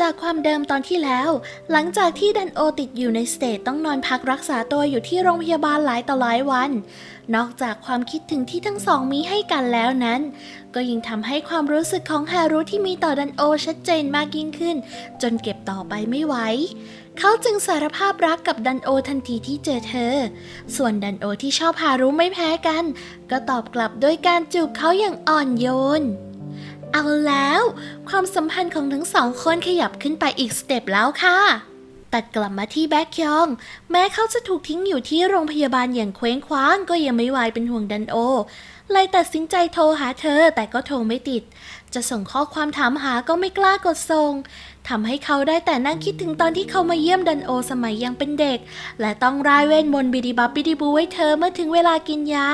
จากความเดิมตอนที่แล้ว หลังจากที่ดันโอติดอยู่ในสเตจต้องนอนพักรักษาตัวอยู่ที่โรงพยาบาลหลายต่อหลายวัน นอกจากความคิดถึงที่ทั้งสองมีให้กันแล้วนั้น ก็ยิ่งทำให้ความรู้สึกของฮารุที่มีต่อดันโอชัดเจนมากยิ่งขึ้น จนเก็บต่อไปไม่ไหวเขาจึงสารภาพรักกับดันโอทันทีที่เจอเธอ ส่วนดันโอที่ชอบฮารุไม่แพ้กัน ก็ตอบกลับด้วยการจูบเขาอย่างอ่อนโยน เอาแล้ว ความสัมพันธ์ของทั้งสองคนขยับขึ้นไปอีกสเต็ปแล้วค่ะตัดกลับมาที่แบ็คยอง แม้เขาจะถูกทิ้งอยู่ที่โรงพยาบาลอย่างเคว้งคว้างก็ยังไม่วายเป็นห่วงดันโอ เลยตัดสินใจโทรหาเธอแต่ก็โทรไม่ติด จะส่งข้อความถามหาก็ไม่กล้ากดส่งทำให้เขาได้แต่นั่งคิดถึงตอนที่เขามาเยี่ยมดันโอสมัยยังเป็นเด็ก และต้องรายเวทมนต์บิดิบับบิดิบูให้เธอเมื่อถึงเวลากินยา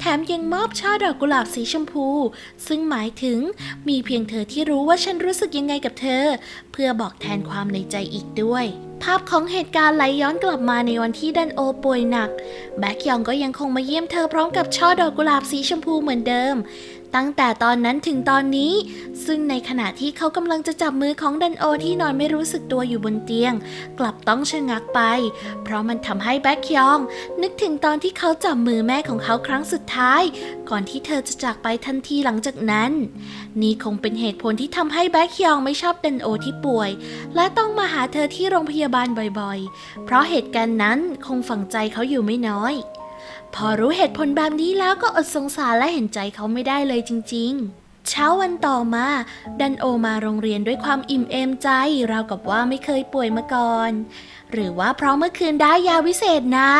แถมยังมอบช่อดอกกุหลาบสีชมพู ซึ่งหมายถึงมีเพียงเธอที่รู้ว่าฉันรู้สึกยังไงกับเธอ เพื่อบอกแทนความในใจอีกด้วย ภาพของเหตุการณ์ไหลย้อนกลับมาในวันที่ดันโอป่วยหนัก แบ็คยองก็ยังคงมาเยี่ยมเธอพร้อมกับช่อดอกกุหลาบสีชมพูเหมือนเดิม ตั้งแต่ตอนนั้นถึงตอนนี้ ซึ่งในขณะที่เขากำลังจะจับมือของดันโอที่นอนไม่รู้สึกตัวอยู่บนเตียง กลับต้องชะงักไป เพราะมันทำให้แบ็คยอง นึกถึงตอนที่เขาจับมือแม่ของเขาครั้งสุดท้าย ก่อนที่เธอจะจากไปทันทีหลังจากนั้น นี่คงเป็นเหตุผลที่ทำให้แบ็คยองไม่ชอบดันโอที่ป่วย และต้องมาหาเธอที่โรงพยาบาลบ่อยๆ เพราะเหตุการณ์นั้นคงฝังใจเขาอยู่ไม่น้อย พอรู้เหตุผลแบบนี้แล้วก็อดสงสารและเห็นใจเขาไม่ได้เลยจริง ๆเช้าวันต่อมาดันโอมาโรงเรียนด้วยความอิ่มเอมใจ ราวกับว่าไม่เคยป่วยมาก่อน หรือว่าเพราะเมื่อคืนได้ยาวิเศษนะ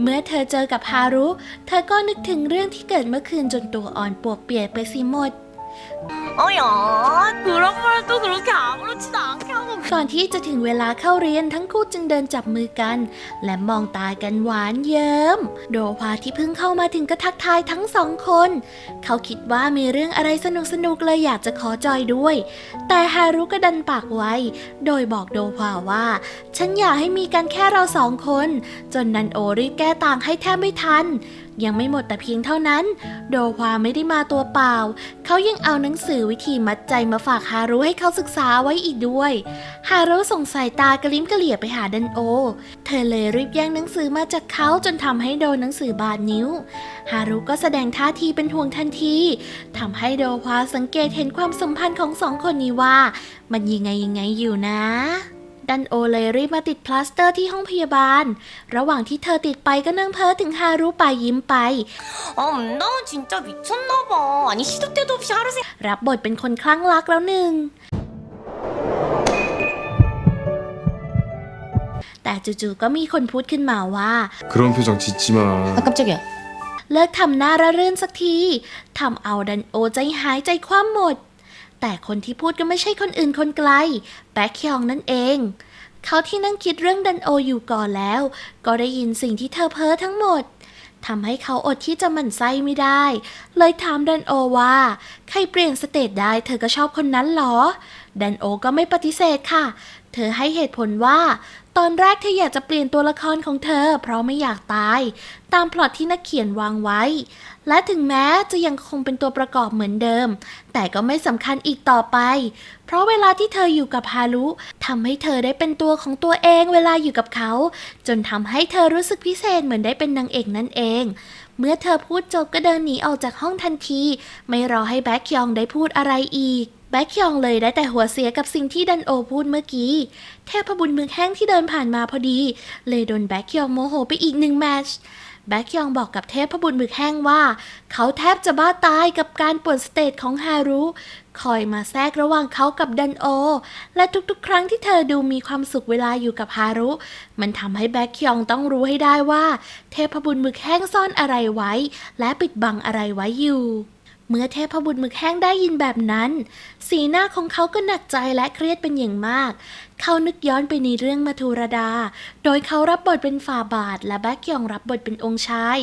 เมื่อเธอเจอกับฮารุ เธอก็นึกถึงเรื่องที่เกิดเมื่อคืนจนตัวอ่อนปวกเปียกไปสิหมด 어야 그런 말 또 그렇게 아무렇지도 않게 하고 ก่อนที่จะถึงเวลาเข้าเรียนทั้งคู่จึงเดินจับมือกัน และมองตากันหวานเยิ้ม โดวาที่เพิ่งเข้ามาถึงก็ทักทายทั้งสองคน เขาคิดว่ามีเรื่องอะไรสนุกสนุกๆเลยอยากจะขอจอยด้วย แต่ฮารุก็ดันปากไว้ โดยบอกโดวาว่า ฉันอยากให้มีกันแค่เราสองคน จนนันโอรีบแก้ต่างให้แทบไม่ทัน ยังไม่หมดแต่เพียงเท่านั้น โดวาไม่ได้มาตัวเปล่า เขายังเอาหนังสือวิธีมัดใจมาฝากฮารุให้เขาศึกษาไว้อีกด้วย ฮารุส่งสายตากระลิ้มกระเหลี่ยไปหาดันโอ เธอเลยรีบแย่งหนังสือมาจากเขาจนทำให้โดนหนังสือบาดนิ้ว ฮารุก็แสดงท่าทีเป็นห่วงทันทีทำให้โดวาสังเกตเห็นความสัมพันธ์ของสองคนนี้ว่า มันยังไงยังไงอยู่นะ ดันโอเลยรีบมาติดพลาสเตอร์ที่ห้องพยาบาล ระหว่างที่เธอติดไปก็นั่งเพ้อถึงฮารุไปยิ้มไป 아, 나 진짜 미쳤나봐. 아니 시도 때도 없이 하루 생 รับบทเป็นคนคลั่งรักแล้วหนึ่ง แต่จู่ๆก็มีคนพูดขึ้นมาว่า 그런 표정 짓지 마. 아, 깜짝이야. เลิกทำหน้าระรื่นสักที ทำเอาดันโอใจหายใจคว่ำหมด แต่คนที่พูดก็ไม่ใช่คนอื่นคนไกล แบ็คยองนั่นเอง เขาที่นั่งคิดเรื่องดันโออยู่ก่อนแล้ว ก็ได้ยินสิ่งที่เธอเพ้อทั้งหมดทำให้เขาอดที่จะหมั่นไส้ไม่ได้ เลยถามดันโอว่า ใครเปลี่ยนสเตตได้เธอก็ชอบคนนั้นหรอ ดันโอก็ไม่ปฏิเสธค่ะ เธอให้เหตุผลว่า อนแรกเธออยากจะเปลี่ยนตัวละครของเธอ เพราะไม่อยากตาย ตามพล็อตที่นักเขียนวางไว้ และถึงแม้จะยังคงเป็นตัวประกอบเหมือนเดิม แต่ก็ไม่สำคัญอีกต่อไป เพราะเวลาที่เธออยู่กับฮารุทำให้เธอได้เป็นตัวของตัวเองเวลาอยู่กับเขา จนทำให้เธอรู้สึกพิเศษเหมือนได้เป็นนางเอกนั่นเอง เมื่อเธอพูดจบก็เดินหนีออกจากห้องทันที ไม่รอให้แบ็คยองได้พูดอะไรอีก แบ็คยองเลยได้แต่หัวเสียกับสิ่งที่ดันโอพูดเมื่อกี้ เทพบุญมือแห้งที่เดินผ่านมาพอดี เลยโดนแบ็คยองโมโหไปอีกหนึ่งแมชแบ็คยองบอกกับเทพบุญมือแห้งว่า เขาแทบจะบ้าตายกับการป่วนสเตจของฮารุคอยมาแทรกระหว่างเขากับดันโอ และทุกๆ ครั้งที่เธอดูมีความสุขเวลาอยู่กับฮารุ มันทำให้แบ็คยองต้องรู้ให้ได้ว่า เทพบุญมือแห้งซ่อนอะไรไว้ และปิดบังอะไรไว้อยู่ เมื่อเทพบุตรหมึกแห้งได้ยินแบบนั้น สีหน้าของเขาก็หนักใจและเครียดเป็นอย่างมาก เขานึกย้อนไปในเรื่องมาทูรดา โดยเขารับบทเป็นฝ่าบาท และแบ็กยองรับบทเป็นองค์ชาย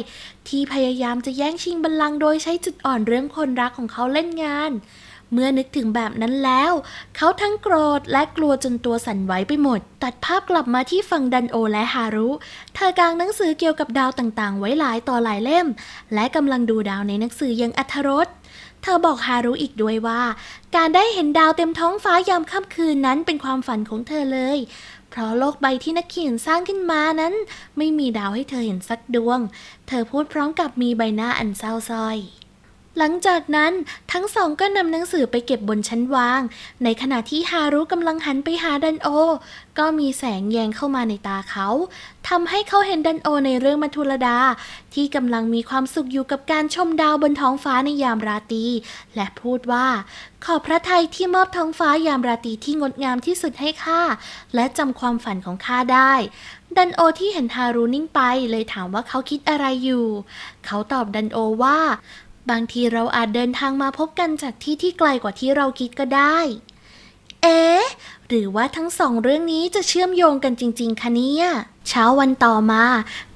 ที่พยายามจะแย่งชิงบัลลังก์โดยใช้จุดอ่อนเรื่องคนรักของเขาเล่นงาน เมื่อนึกถึงแบบนั้นแล้ว เขาทั้งโกรธและกลัวจนตัวสั่นไหวไปหมด ตัดภาพกลับมาที่ฝั่งดันโอและฮารุ เธอกางหนังสือเกี่ยวกับดาวต่างๆ ไว้หลายต่อหลายเล่ม และกำลังดูดาวในหนังสืออย่างอัธรสเธอบอกฮารุอีกด้วยว่า การได้เห็นดาวเต็มท้องฟ้ายามค่ำคืนนั้นเป็นความฝันของเธอเลย เพราะโลกใบที่นักเขียนสร้างขึ้นมานั้น ไม่มีดาวให้เธอเห็นสักดวง เธอพูดพร้อมกับมีใบหน้าอันเศร้าส้อย หลังจากนั้นทั้งสองก็นำหนังสือไปเก็บบนชั้นวาง ในขณะที่ฮารุกำลังหันไปหาดันโอ ก็มีแสงแยงเข้ามาในตาเขาทำให้เขาเห็นดันโอในเรื่องมัทุลดา ที่กำลังมีความสุขอยู่กับการชมดาวบนท้องฟ้าในยามราตรีและพูดว่า ขอบพระทัยที่มอบท้องฟ้ายามราตรีที่งดงามที่สุดให้ข้าและจำความฝันของข้าได้ ดันโอที่เห็นฮารุนิ่งไปเลยถามว่าเขาคิดอะไรอยู่ เขาตอบดันโอว่า บางทีเราอาจเดินทางมาพบกันจากที่ที่ไกลกว่าที่เราคิดก็ได้ เอ๊ะ หรือว่าทั้งสองเรื่องนี้จะเชื่อมโยงกันจริง ๆ คะเนี่ย เช้าวันต่อมา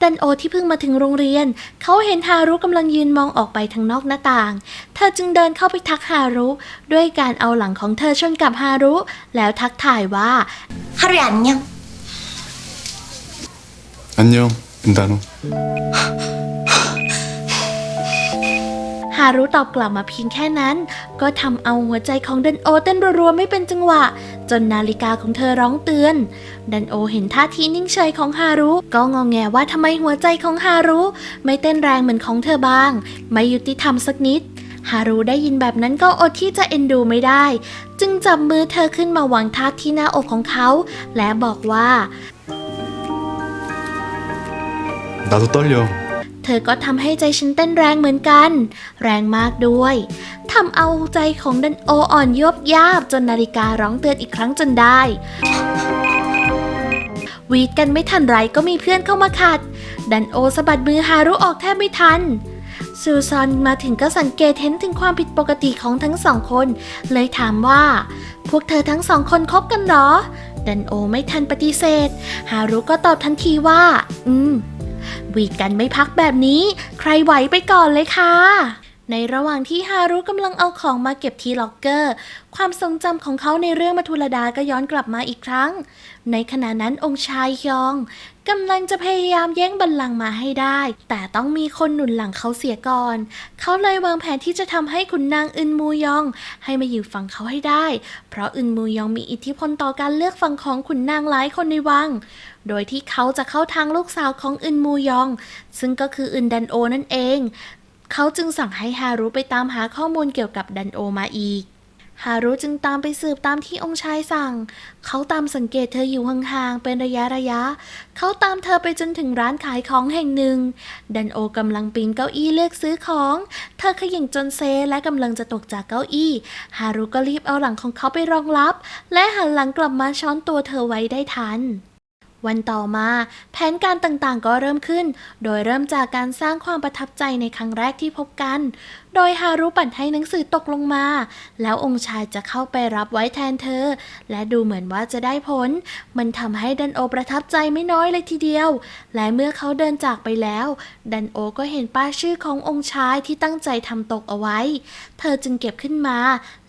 ดันโอที่เพิ่งมาถึงโรงเรียน เขาเห็นฮารุกำลังยืนมองออกไปทางนอกหน้าต่าง เธอจึงเดินเข้าไปทักฮารุ ด้วยการเอาหลังของเธอชนกับฮารุ แล้วทักทายว่าฮารุอันยองอันยองอินดานุ รุตอบกลับมาเพียงแค่นั้น ก็ทำเอาหัวใจของดันโอเต้นรัวๆไม่เป็นจังหวะ จนนาฬิกาของเธอร้องเตือน ดันโอเห็นท่าทีนิ่งเฉยของฮารุ ก็งองแงว่าทำไมหัวใจของฮารุ ไม่เต้นแรงเหมือนของเธอบ้าง ไม่ยุติธรรมสักนิด ฮารุได้ยินแบบนั้นก็อดที่จะเอ็นดูไม่ได้ จึงจับมือเธอขึ้นมาวางทับที่หน้าอกของเขา และบอกว่า 나도 떨려. เธอก็ทำให้ใจฉันเต้นแรงเหมือนกัน แรงมากด้วยทำเอาใจของดันโออ่อนยบยาบจนนาฬิการ้องเตือนอีกครั้งจนได้วีดกันไม่ทันไรก็มีเพื่อนเข้ามาขัด ดันโอสะบัดมือฮารุออกแทบไม่ทัน ซูซอนมาถึงก็สังเกตเห็นถึงความผิดปกติของทั้งสองคน เลยถามว่า พวกเธอทั้งสองคนคบกันหรอ ดันโอไม่ทันปฏิเสธ ฮารุก็ตอบทันทีว่า อืม วีดกันไม่พักแบบนี้ ใครไหวไปก่อนเลยค่ะ ในระหว่างที่ฮารุกำลังเอาของมาเก็บที่ล็อกเกอร์ ความทรงจำของเขาในเรื่องมัทุลดาก็ย้อนกลับมาอีกครั้ง ในขณะนั้นองค์ชายยองกำลังจะพยายามแย่งบัลลังก์มาให้ได้ แต่ต้องมีคนหนุนหลังเขาเสียก่อน เขาเลยวางแผนที่จะทำให้ขุนนางอึนมูยอง ให้มาอยู่ฝั่งเขาให้ได้ เพราะอึนมูยองมีอิทธิพลต่อการเลือกฝั่งของขุนนางหลายคนในวัง โดยที่เขาจะเข้าทางลูกสาวของอึนมูยอง ซึ่งก็คืออึนดันโอนั่นเอง เขาจึงสั่งให้ฮารุไปตามหาข้อมูลเกี่ยวกับดันโอมาอีก ฮารุจึงตามไปสืบตามที่องค์ชายสั่ง เขาตามสังเกตเธออยู่ห่างๆเป็นระยะระยะ เขาตามเธอไปจนถึงร้านขายของแห่งหนึ่ง ดันโอกำลังปีนเก้าอี้เลือกซื้อของ เธอขย่งจนเซและกำลังจะตกจากเก้าอี้ ฮารุก็รีบเอาหลังของเขาไปรองรับ และหันหลังกลับมาช้อนตัวเธอไว้ได้ทันวันต่อมา แผนการต่างๆก็เริ่มขึ้น โดยเริ่มจากการสร้างความประทับใจในครั้งแรกที่พบกันโดยฮารุปั่นให้หนังสือตกลงมา แล้วองค์ชายจะเข้าไปรับไว้แทนเธอ และดูเหมือนว่าจะได้ผล มันทำให้ดันโอประทับใจไม่น้อยเลยทีเดียว และเมื่อเขาเดินจากไปแล้ว ดันโอก็เห็นป้ายชื่อขององค์ชายที่ตั้งใจทำตกเอาไว้ เธอจึงเก็บขึ้นมา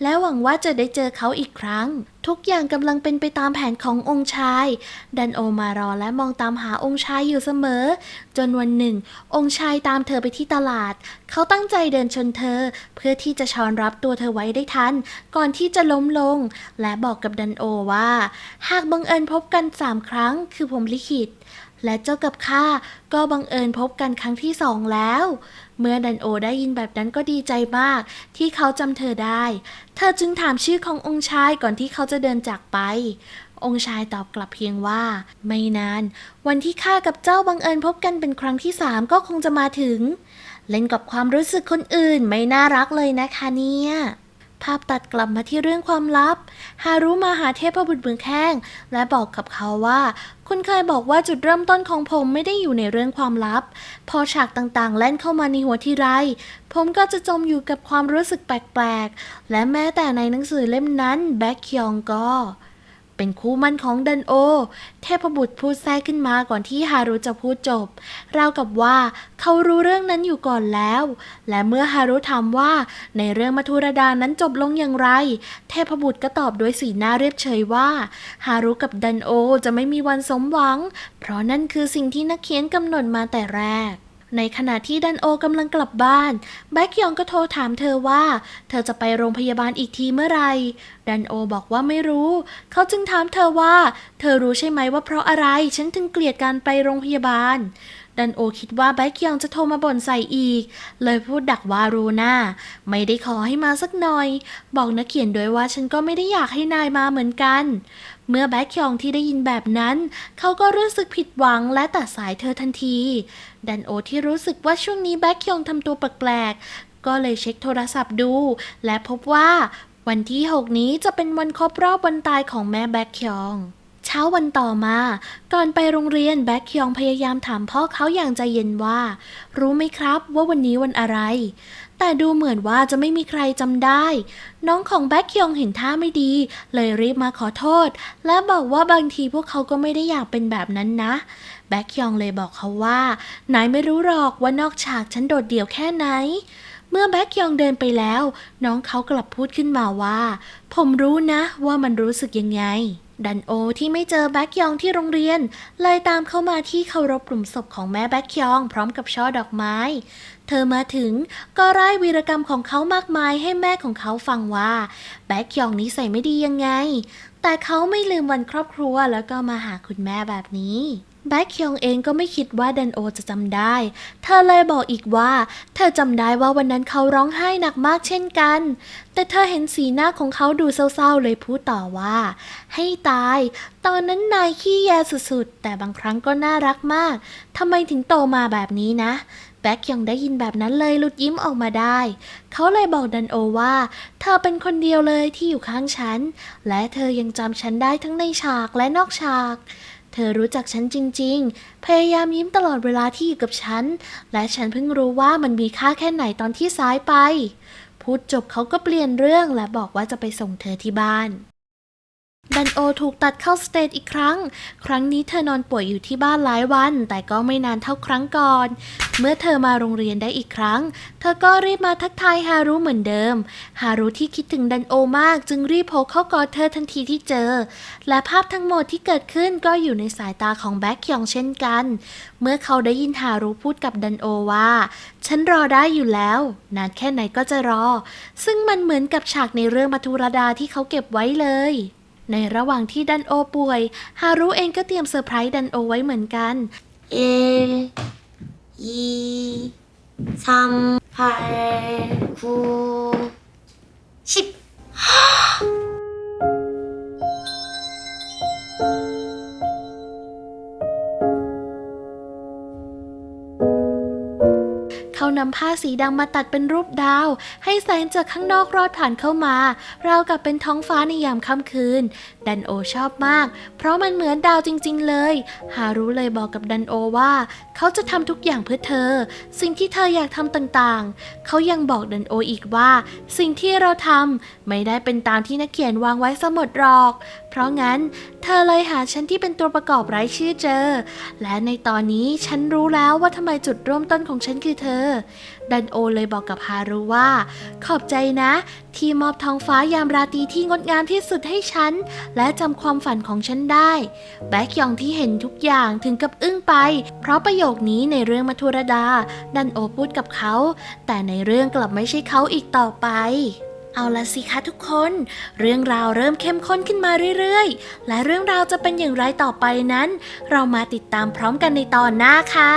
และหวังว่าจะได้เจอเขาอีกครั้ง ทุกอย่างกำลังเป็นไปตามแผนขององค์ชาย ดันโอมารอและมองตามหาองค์ชายอยู่เสมอ จนวันหนึ่ง องค์ชายตามเธอไปที่ตลาด เขาตั้งใจเดินชนเธอ เพื่อที่จะช้อนรับตัวเธอไว้ได้ทัน ก่อนที่จะล้มลง และบอกกับดันโอว่า หากบังเอิญพบกันสามครั้งคือผมลิขิตและเจ้ากับข้าก็บังเอิญพบกันครั้งที่สองแล้ว เมื่อดันโอได้ยินแบบนั้นก็ดีใจมาก ที่เขาจำเธอได้ เธอจึงถามชื่อขององค์ชายก่อนที่เขาจะเดินจากไป องค์ชายตอบกลับเพียงว่า ไม่นาน วันที่ข้ากับเจ้าบังเอิญพบกันเป็นครั้งที่สามก็คงจะมาถึง เล่นกับความรู้สึกคนอื่นไม่น่ารักเลยนะคะเนี่ยภาพตัดกลับมาที่เรื่องความลับ ฮารุมาหาเทพบุตรเมืองแข้ง และบอกกับเขาว่า คุณเคยบอกว่าจุดเริ่มต้นของผมไม่ได้อยู่ในเรื่องความลับ พอฉากต่างๆ แล่นเข้ามาในหัวทีไร ผมก็จะจมอยู่กับความรู้สึกแปลกๆ และแม้แต่ในหนังสือเล่มนั้น แบ็คยองก็ เป็นคู่มั่นของดันโอ เทพบุตรพูดแทรกขึ้นมาก่อนที่ฮารุจะพูดจบ ราวกับว่าเขารู้เรื่องนั้นอยู่ก่อนแล้ว และเมื่อฮารุถามว่าในเรื่องมัทุรดานั้นจบลงอย่างไร เทพบุตรก็ตอบด้วยสีหน้าเรียบเฉยว่า ฮารุกับดันโอจะไม่มีวันสมหวัง เพราะนั่นคือสิ่งที่นักเขียนกำหนดมาแต่แรก ในขณะที่ดันโอกำลังกลับบ้าน แบ็กยองก็โทรถามเธอว่า เธอจะไปโรงพยาบาลอีกทีเมื่อไหร่ดันโอบอกว่าไม่รู้ เขาจึงถามเธอว่า เธอรู้ใช่ไหมว่าเพราะอะไร ฉันถึงเกลียดการไปโรงพยาบาล ดันโอคิดว่าแบ็กยองจะโทรมาบ่นใส่อีก เลยพูดดักว่ารูน้าไม่ได้ขอให้มาสักหน่อย บอกนักเขียนด้วยว่าฉันก็ไม่ได้อยากให้นายมาเหมือนกัน เมื่อแบ็กยองที่ได้ยินแบบนั้น เขาก็รู้สึกผิดหวังและตัดสายเธอทันที ดันโอที่รู้สึกว่าช่วงนี้แบ็กยองทำตัวแปลกๆ ก็เลยเช็คโทรศัพท์ดู และพบว่าวันที่ 6 นี้จะเป็นวันครบรอบวันตายของแม่แบ็กยอง ช้าวันต่อมา ก่อนไปโรงเรียนแบ็กยองพยายามถามพ่อเขาอย่างใจเย็นว่า รู้ไหมครับว่าวันนี้วันอะไร แต่ดูเหมือนว่าจะไม่มีใครจำได้ น้องของแบ็กยองเห็นท่าไม่ดี เลยรีบมาขอโทษ และบอกว่าบางทีพวกเขาก็ไม่ได้อยากเป็นแบบนั้นนะ แบ็กยองเลยบอกเขาว่า นายไม่รู้หรอกว่านอกฉากฉันโดดเดี่ยวแค่ไหนเมื่อแบ็กยองเดินไปแล้ว น้องเขากลับพูดขึ้นมาว่า ผมรู้นะว่ามันรู้สึกยังไงดันโอที่ไม่เจอแบ็กยองที่โรงเรียน เลยตามเข้ามาที่เคารพกลุ่มศพของแม่แบ็กยองพร้อมกับช่อดอกไม้ เธอมาถึงก็ร่ายวีรกรรมของเขามากมายให้แม่ของเขาฟังว่าแบ็กยองนิสัยไม่ดียังไง แต่เขาไม่ลืมวันครอบครัวแล้วก็มาหาคุณแม่แบบนี้ แบ็กยองเองก็ไม่คิดว่าดันโอจะจำได้ เธอเลยบอกอีกว่า เธอจำได้ว่าวันนั้นเขาร้องไห้หนักมากเช่นกัน แต่เธอเห็นสีหน้าของเขาดูเศร้าๆ เลยพูดต่อว่า ให้ตาย ตอนนั้นนายขี้แยสุดๆ แต่บางครั้งก็น่ารักมาก ทำไมถึงโตมาแบบนี้นะ แบ็กยังได้ยินแบบนั้นเลยหลุดยิ้มออกมาได้ เขาเลยบอกดันโอว่า เธอเป็นคนเดียวเลยที่อยู่ข้างฉัน และเธอยังจำฉันได้ทั้งในฉากและนอกฉาก เธอรู้จักฉันจริง ๆ พยายามยิ้มตลอดเวลาที่อยู่กับฉัน และฉันเพิ่งรู้ว่ามันมีค่าแค่ไหนตอนที่สายไป พูดจบเขาก็เปลี่ยนเรื่องและบอกว่าจะไปส่งเธอที่บ้าน ดันโอถูกตัดเข้าสเตจอีกครั้ง ครั้งนี้เธอนอนป่วยอยู่ที่บ้านหลายวัน แต่ก็ไม่นานเท่าครั้งก่อน เมื่อเธอมาโรงเรียนได้อีกครั้ง เธอก็รีบมาทักทายฮารุเหมือนเดิม ฮารุที่คิดถึงดันโอมากจึงรีบโผล่เข้ากอดเธอทันทีที่เจอ และภาพทั้งหมดที่เกิดขึ้นก็อยู่ในสายตาของแบ็คยองเช่นกัน เมื่อเขาได้ยินฮารุพูดกับดันโอว่า ฉันรอได้อยู่แล้ว นานแค่ไหนก็จะรอ ซึ่งมันเหมือนกับฉากในเรื่องมัทุรดาที่เขาเก็บไว้เลย ในระหว่างที่ดันโอป่วย ฮารุเองก็เตรียมเซอร์ไพรส์ดันโอไว้เหมือนกัน1 2 3 8 9 10 เขานำผ้าสีดำมาตัดเป็นรูปดาว ให้แสงจากข้างนอกรอดผ่านเข้ามา ราวกับเป็นท้องฟ้าในยามค่ำคืน ดันโอชอบมาก เพราะมันเหมือนดาวจริง ๆ เลย ฮารุเลยบอกกับดันโอว่า เขาจะทำทุกอย่างเพื่อเธอ สิ่งที่เธออยากทำต่างๆ เขายังบอกดันโออีกว่า สิ่งที่เราทำไม่ได้เป็นตามที่นักเขียนวางไว้สมดหรอก เพราะงั้น เธอเลยหาฉันที่เป็นตัวประกอบไรายชื่อเจอ และในตอนนี้ฉันรู้แล้วว่าทำไมจุดเริ่มต้นของฉันคือเธอ ดันโอเลยบอกกับฮารุว่า ขอบใจนะ ที่มอบท้องฟ้ายามราตรีที่งดงามที่สุดให้ฉัน และจำความฝันของฉันได้ แบ็กยองที่เห็นทุกอย่างถึงกับอึ้งไป เพราะประโยคนี้ในเรื่องมัทุรดา ดันโอพูดกับเขา แต่ในเรื่องกลับไม่ใช่เขาอีกต่อไปเอาละสิคะทุกคน เรื่องราวเริ่มเข้มข้นขึ้นมาเรื่อยๆ และเรื่องราวจะเป็นอย่างไรต่อไปนั้น เรามาติดตามพร้อมกันในตอนหน้าค่ะ